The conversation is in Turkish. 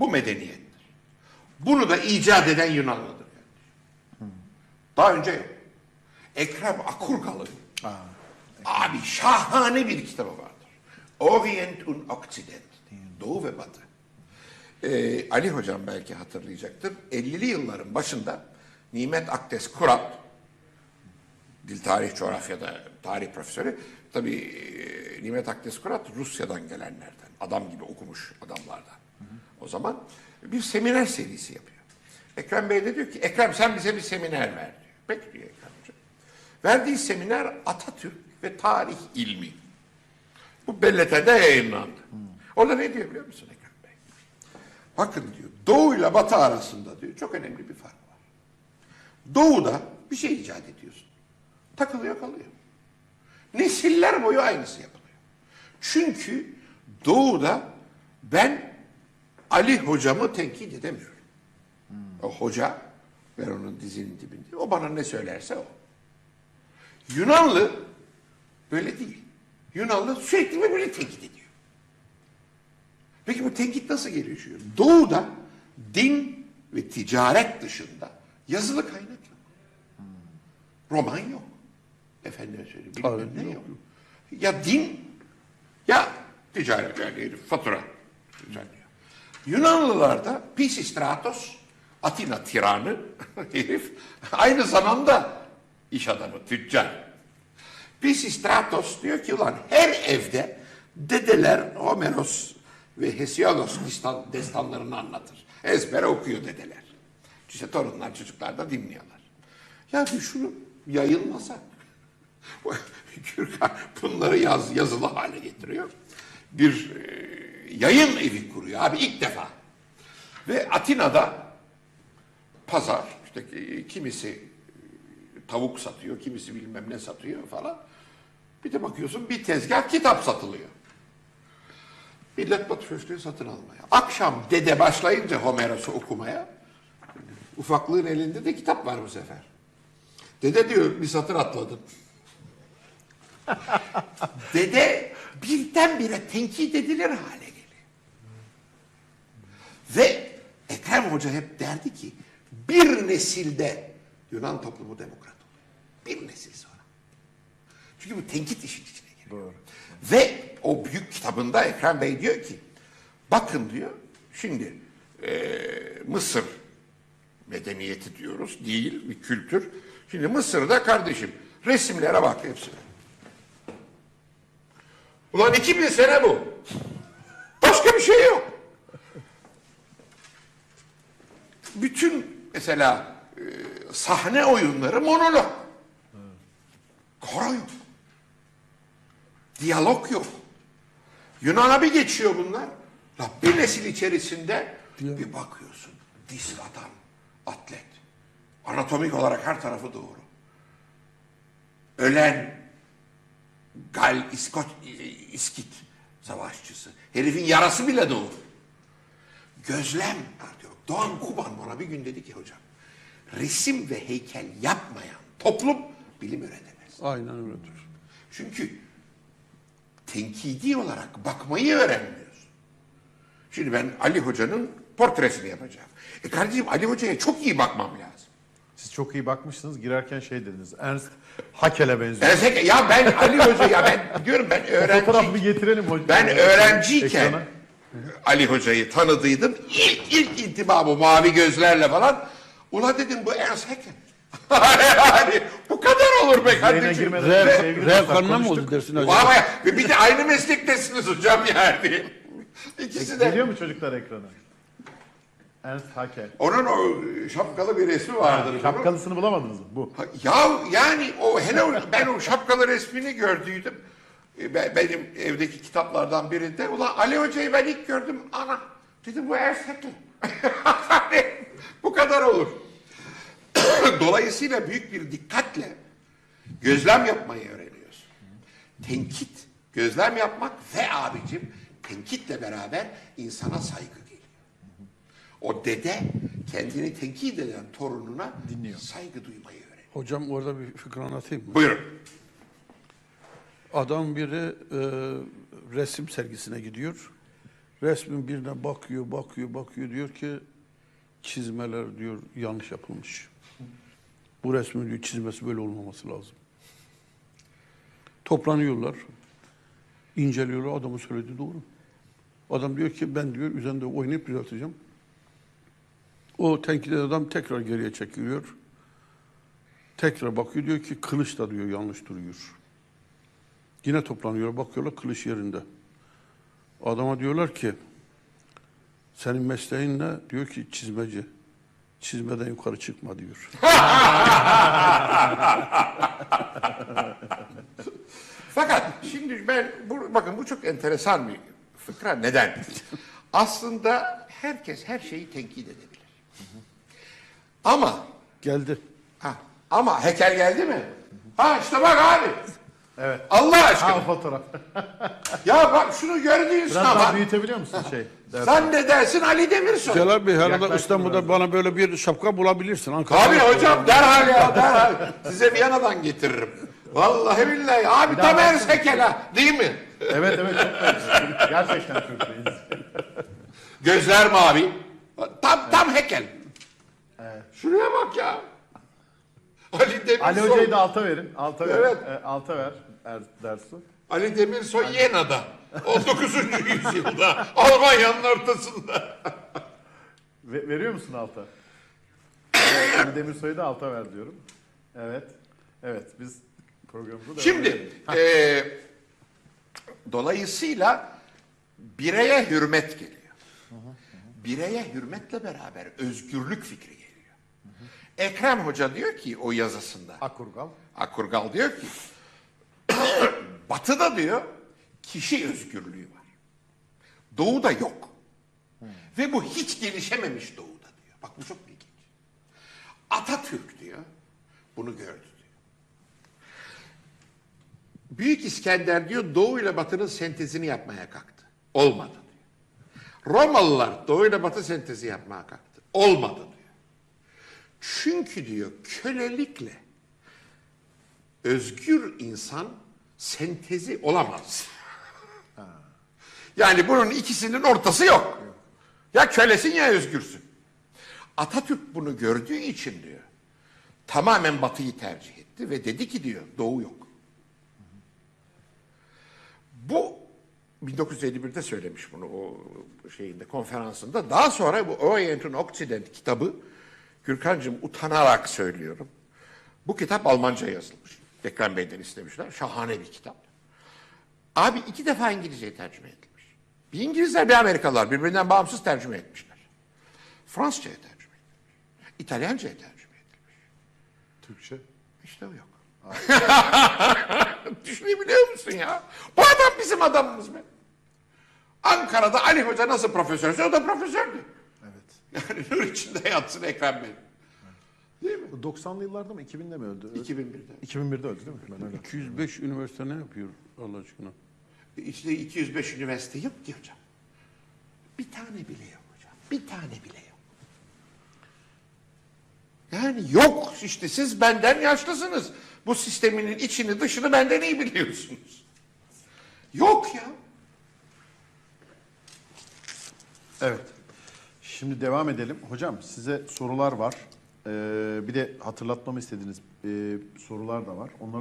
Bu medeniyettir. Bunu da icat eden Yunanlıdır. Daha önce yok. Ekrem Akurgalı. Abi şahane bir kitabı vardır. Orient und Occident. Doğu ve Batı. Ee, Ali Hocam belki hatırlayacaktır. 50'li yılların başında Nimet Akdes Kurat, dil tarih coğrafyada tarih profesörü, tabii e, Nimet Akdes Kurat Rusya'dan gelenlerden, adam gibi okumuş adamlardan. O zaman bir seminer serisi yapıyor. Ekrem Bey de diyor ki, Ekrem sen bize bir seminer ver diyor. Peki diyor Ekrem Hocam. Verdiği seminer Atatürk ve tarih ilmi. Bu Bellete'de yayınlandı. Orada ne diyor biliyor musun Ekrem Bey? Bakın diyor, Doğu ile Batı arasında diyor çok önemli bir fark var. Doğu'da bir şey icat ediyorsun. Takılıyor kalıyor. Nesiller boyu aynısı yapılıyor. Çünkü Doğu'da ben Ali hocamı tenkit edemiyorum. O hoca, ver onun dizinin dibinde. O bana ne söylerse o. Yunanlı böyle değil. Yunanlı sürekli birbirini tenkit ediyor. Peki bu tenkit nasıl gelişiyor? Doğu'da din ve ticaret dışında yazılı kaynak yok. Roman yok. Efendim söyleyeyim. Bilmem ne yok. Ya din ya ticaret yani fatura düzenliyor. Yunanlılarda Pisistratos, Atina tiranı herif aynı zamanda iş adamı, tüccar. Pisistratos diyor ki ulan her evde dedeler Homeros ve Hesiodos destan, destanlarını anlatır. Ezbere okuyor dedeler. İşte torunlar, çocuklar da dinliyorlar. Ya şunu yayılmasa. Gürkan bunları yaz, yazılı hale getiriyor. Bir e, yayın evi kuruyor abi ilk defa. Ve Atina'da pazar, işte kimisi tavuk satıyor, kimisi bilmem ne satıyor falan. Bir de bakıyorsun bir tezgah kitap satılıyor. Millet portföylü satın almaya. Akşam dede başlayınca Homeros'u okumaya, ufaklığın elinde de kitap var bu sefer. Dede diyor bir satır atladın. dede birdenbire tenkit edilir geliyor. Ve Ekrem Hoca hep derdi ki bir nesilde Yunan toplumu demokrat oluyor. Bir nesil sonra. Çünkü bu tenkit işin içine giriyor. Ve o büyük kitabında Ekrem Bey diyor ki bakın diyor şimdi eee, Mısır medeniyeti diyoruz değil bir kültür. Şimdi Mısır'da kardeşim resimlere bak hepsine. Ulan 2000 sene bu. Başka bir şey yok. Bütün mesela e, sahne oyunları monolog. Koro yok. Diyalog yok. Yunan'a bir geçiyor bunlar. La bir nesil içerisinde bir bakıyorsun. Disk atan atlet. Anatomik olarak her tarafı doğru. Ölen Gal, İskot, İskit savaşçısı. Herifin yarası bile doğru. Gözlem artıyor. Doğan Kuban bana bir gün dedi ki hocam. Resim ve heykel yapmayan toplum bilim üretemez. Aynen öyledir. Çünkü tenkidi olarak bakmayı öğrenmiyorsun. Şimdi ben Ali Hoca'nın portresini yapacağım. E kardeşim Ali Hoca'ya çok iyi bakmam lazım. Siz çok iyi bakmışsınız. Girerken şey dediniz. Ernst Haeckel'e benziyor. Ersek, ya ben Ali Hoca ya ben diyorum ben Fotoğrafı bir öğrenci getirelim hocam. ben öğrenciyken Ekrana. Ali Hoca'yı tanıdıydım. İlk ilk intibamı mavi gözlerle falan. Ulan dedim bu Ernst Haeckel. yani bu kadar olur be kardeşim. girmeden Rev, sevgili rev dostlar, kanına mı konuştuk. oldu dersin acaba? Vay. Ve bir de aynı meslektesiniz hocam yani. İkisi de. Geliyor mu çocuklar ekrana? Ernst Haeckel. Onun o şapkalı bir resmi vardır. bunun. Şapkalısını bulamadınız mı? Bu. Ya yani o hele o- ben o şapkalı resmini gördüydüm. E, be- Benim evdeki kitaplardan birinde. Ulan Ali Hoca'yı ben ilk gördüm. Ana dedim bu Ersekli. bu kadar olur. Dolayısıyla büyük bir dikkatle gözlem yapmayı öğreniyorsun. Tenkit, gözlem yapmak ve abicim tenkitle beraber insana saygı geliyor. O dede kendini tenkit eden torununa Dinliyor. saygı duymayı öğreniyor. Hocam orada bir fıkra anlatayım mı? Buyurun. Adam biri e, resim sergisine gidiyor. Resmin birine bakıyor, bakıyor, bakıyor. Diyor ki çizmeler diyor yanlış yapılmış. Bu resmin diyor çizmesi böyle olmaması lazım. Toplanıyorlar. inceliyorlar. Adamın söylediği doğru. Adam diyor ki ben diyor üzerinde oynayıp düzelteceğim. O tenkit adam tekrar geriye çekiliyor. Tekrar bakıyor diyor ki kılıç da diyor yanlış duruyor. Yine toplanıyor bakıyorlar kılıç yerinde. Adama diyorlar ki senin mesleğin ne? Diyor ki çizmeci. Çizmeden yukarı çıkma diyor. Fakat şimdi ben bu, bakın bu çok enteresan bir fıkra. Neden? Aslında herkes her şeyi tenkit edebilir. Ama Geldi. ha, ama heykel geldi mi? Ha işte bak abi. Evet. Allah Ha aşkına. fotoğraf. Ya bak şunu gördüğün Biraz daha zaman büyütebiliyor musun şey? dersi? sen ne dersin Ali Demirsoy? Celal Bey herhalde Yaklaştı İstanbul'da bana böyle bir şapka bulabilirsin. Ankara'da. Abi hocam derhal ya derhal. Size Viyana'dan getiririm. Vallahi billahi. Abi tam heykel ha. Değil mi? Evet evet çok beğendim. Gerçekten çok beğendim. Gözler mavi. Tam tam heykel. Şuraya bak ya. Ali Demirsoy. Ali Hoca'yı da alta verin. Alta ver. Evet. E, alta ver. Er, Dersu. Ali Demirsoy Yena'da. 19. yüzyılda. Almanya'nın ortasında. Ve- veriyor musun alta? Ali Demirsoy'u da alta ver diyorum. Evet. Evet biz programımıza devam edelim. Şimdi eee dolayısıyla bireye hürmet geliyor. Bireye hürmetle beraber özgürlük fikri. Ekrem Hoca diyor ki o yazısında, Akurgal. Akurgal diyor ki, Batı'da diyor kişi özgürlüğü var. Doğu'da yok. Ve bu hiç gelişememiş Doğu'da diyor. Bak bu çok ilginç. Atatürk diyor, bunu gördü diyor. Büyük İskender diyor Doğu ile Batı'nın sentezini yapmaya kalktı. Olmadı diyor. Romalılar Doğu ile Batı sentezi yapmaya kalktı. Olmadı diyor. Çünkü diyor kölelikle özgür insan sentezi olamaz. Yani bunun ikisinin ortası yok. Ya kölesin ya özgürsün. Atatürk bunu gördüğü için diyor tamamen batıyı tercih etti ve dedi ki diyor doğu yok. Bu 1951'de söylemiş bunu o şeyinde konferansında. Daha sonra bu Orient and Occident kitabı Gürkan'cığım utanarak söylüyorum. Bu kitap Almanca yazılmış. Ekrem Bey'den istemişler. Şahane bir kitap. Abi iki defa İngilizceye tercüme edilmiş. Bir İngilizler bir Amerikalılar birbirinden bağımsız tercüme etmişler. Fransızcaya tercüme edilmiş. İtalyanca'ya tercüme edilmiş. Türkçe. İşte o yok. Düşünebiliyor musun ya? Bu adam bizim adamımız be. Ankara'da Ali Hoca nasıl profesörse o da profesördü. Yani nur içinde yatsın Ekrem Bey. Değil mi? Bu 90'lı yıllarda mı 2000'de mi öldü? 2001'de. 2001'de öldü değil mi? Ben öyle. 205 üniversite ne yapıyor Allah aşkına? İşte 205 üniversite yok ki hocam. Bir tane bile yok hocam. Bir tane bile yok. Yani yok işte siz benden yaşlısınız. Bu sisteminin içini dışını benden iyi biliyorsunuz. Yok ya. Evet. Şimdi devam edelim. Hocam size sorular var. Ee, bir de hatırlatmamı istediğiniz e, sorular da var. Onları